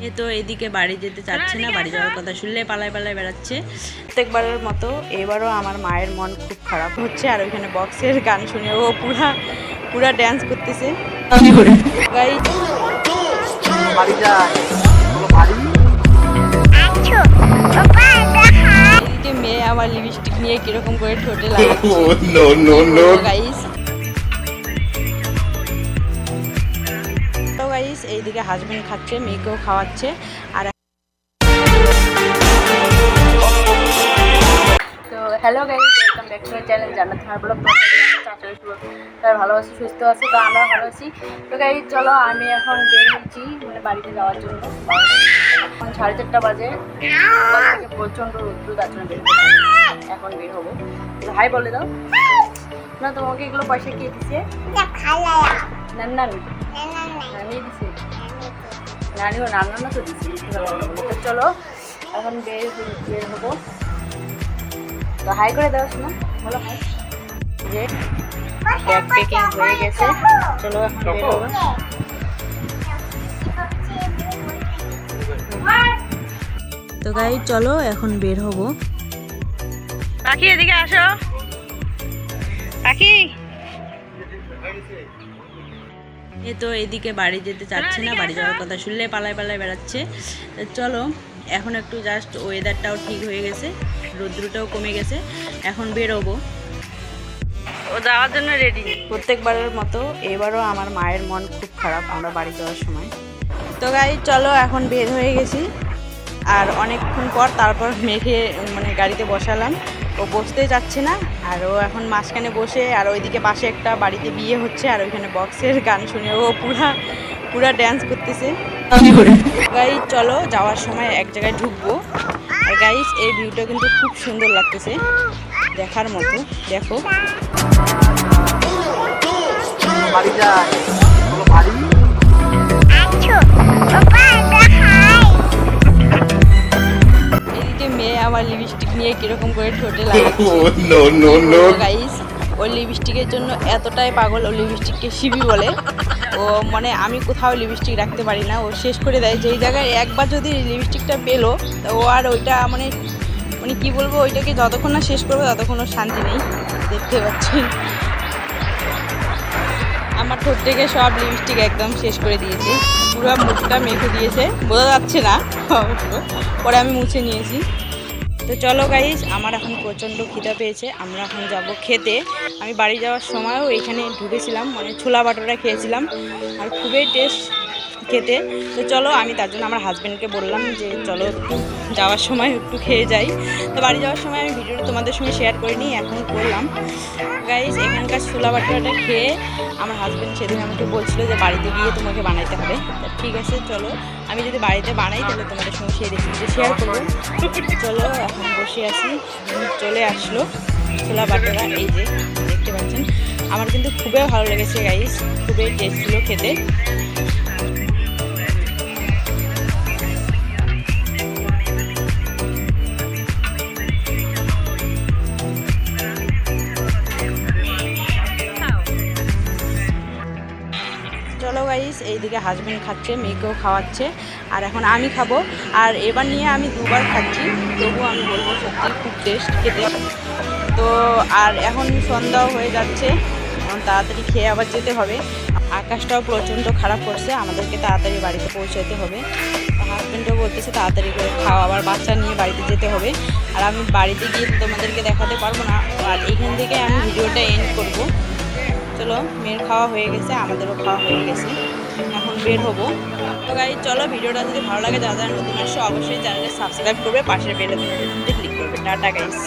এ তো এদিকে বাড়ি যেতে চাচ্ছে না বাড়ি যাওয়ার কথা শুনলে পালায় পালায় বেড়াচ্ছে। প্রত্যেকবারের মতো এবারও আমার মায়ের মন খুব খারাপ হচ্ছে আর ওইখানে বক্সের গান শুনে ও পুরা পুরা ড্যান্স করতেছে। এদিকে মেয়ে আবার লিপস্টিক নিয়ে কীরকম করে ঠোঁটে লাগাচ্ছে। হাজবেন্ড খাচ্ছে মেয়েকেও খাওয়াচ্ছে আর তো hello guys welcome back to channel Jannat her vlog. ভালো আছি সুস্থ আছে তো আমরা ভালো আছি। তো গাইজ চলো আমি এখন বের হচ্ছি মানে বাড়িতে যাওয়ার জন্য। এখন সাড়ে চারটা বাজে। প্রচণ্ড রোদ্র তার জন্য বের এখন বের হব। তো হাই বলে দাও। না তোমাকে এগুলো পয়সা কে দিছে? নান নানি নানি দিছে। নানিও নানা তো দিছে তো চলো এখন বের বের হব। তো হাই করে দাও শোনা বলো হাই। যে ব্যাগ প্যাকিং হয়ে গেছে চলো এখন বের হব। তো গাই চলো এখন বের হব। পাখি এদিকে আসো। পাখি! এ তো এদিকে বাড়ি যেতে চাচ্ছে না বাড়ি যাওয়ার কথা শুনলে পালায় পালায় বেড়াচ্ছে। চলো এখন একটু জাস্ট ওয়েদারটাও ঠিক হয়ে গেছে রৌদ্রটাও কমে গেছে এখন বেরোবো। ও যাওয়ার জন্য রেডি প্রত্যেকবারের মতো এবারও আমার মায়ের মন খুব খারাপ আমরা বাড়ি যাওয়ার সময়। তো গাই চলো এখন বের হয়ে গেছি। আর অনেকক্ষণ পর তারপর মেঘে মানে গাড়িতে বসালাম। ও বসতে যাচ্ছে না আর ও এখন মাঝখানে বসে আর ওইদিকে পাশে একটা বাড়িতে বিয়ে হচ্ছে আর ওইখানে বক্সের গান শুনে ও পুরা পুরা ড্যান্স করতেছে। গাই চলো যাওয়ার সময় এক জায়গায় ঢুকবো। আর গাইস এই ভিউটা কিন্তু খুব সুন্দর লাগতেছে দেখার মতো দেখো। বাড়ি আমার লিপস্টিক নিয়ে কীরকম করে ঠোঁটে. গাইস ও লিপস্টিকের জন্য এতটাই পাগল ও লিপস্টিককে শিবি বলে। ও মানে আমি কোথাও লিপস্টিক রাখতে পারি না। ও শেষ করে দেয়। যেই জায়গায় একবার যদি লিপস্টিকটা পেল তো ও আর ওইটা মানে মানে কি বলব ওইটাকে যতক্ষণ না শেষ করব ততক্ষণ ওর শান্তি নেই। দেখতে পাচ্ছি। আমার ঠোঁট থেকে সব লিপস্টিক একদম শেষ করে দিয়েছে। পুরো মুখটা মেখে দিয়েছে। বোঝা যাচ্ছে না। পরে আমি মুছে নিয়েছি। তো চলো গাইজ আমার এখন প্রচণ্ড খিদা পেয়েছে, আমরা এখন যাব খেতে। আমি বাড়ি যাওয়ার সময়ও এখানে ঢুকেছিলাম মানে ছোলা বাটোরা খেয়েছিলাম, আর খুবই টেস্ট খেতে। তো চলো, আমি তার জন্য আমার হাজব্যান্ডকে বললাম যে চলো যাওয়ার সময় একটু খেয়ে যাই। তো বাড়ি যাওয়ার সময় আমি ভিডিওটা তোমাদের সঙ্গে শেয়ার করিনি, এখন করলাম। গাইজ ছোলা বাটুরাটা খেয়ে আমার হাজব্যান্ড সেদিন আমাকে বলছিল যে বাড়িতে গিয়ে তোমাকে বানাইতে হবে। ঠিক আছে, চলো। আমি যদি বাড়িতে বানাই তাহলে তোমাদের সঙ্গে সেই রেসিপিটা শেয়ার করব। চলো, এখন বসে আছি। চলে আসলো। ছোলা বাটুরা এই যে, দেখতে পাচ্ছেন। আমার কিন্তু খুবই ভালো লেগেছে গাইস খুবই টেস্ট ছিল খেতে। চলো গাইস এইদিকে হাজবেন্ড খাচ্ছে, মেয়েকেও খাওয়াচ্ছে, আর এখন আমি খাব। আর এবার নিয়ে আমি দুবার খাচ্ছি তবু আমি বলব সত্যি খুব টেস্ট খেতে। তো আর এখন সন্ধ্যাও হয়ে যাচ্ছে, এখন তাড়াতাড়ি খেয়ে আবার যেতে হবে। আকাশটাও প্রচণ্ড খারাপ করছে, আমাদেরকে তাড়াতাড়ি বাড়িতে পৌঁছাতে হবে। হাজব্যান্ডও বলতেছে তাড়াতাড়ি করে খাওয়া, আবার বাচ্চা নিয়ে বাড়িতে যেতে হবে। আর আমি বাড়িতে গিয়ে তোমাদেরকে দেখাতে পারব না, আর এখান থেকে আমি ভিডিওটা এন্ড করব। চলো, মেয়ের খাওয়া হয়ে গেছে, আমাদেরও খাওয়া হয়ে গেছে। এখন বের হব। তো গাই চলো, ভিডিওটা যদি ভালো লাগে, যারা যারা নতুন আসছে, অবশ্যই চ্যানেলে সাবস্ক্রাইব করবে, পাশের বেলে ক্লিক করবে। Tata guys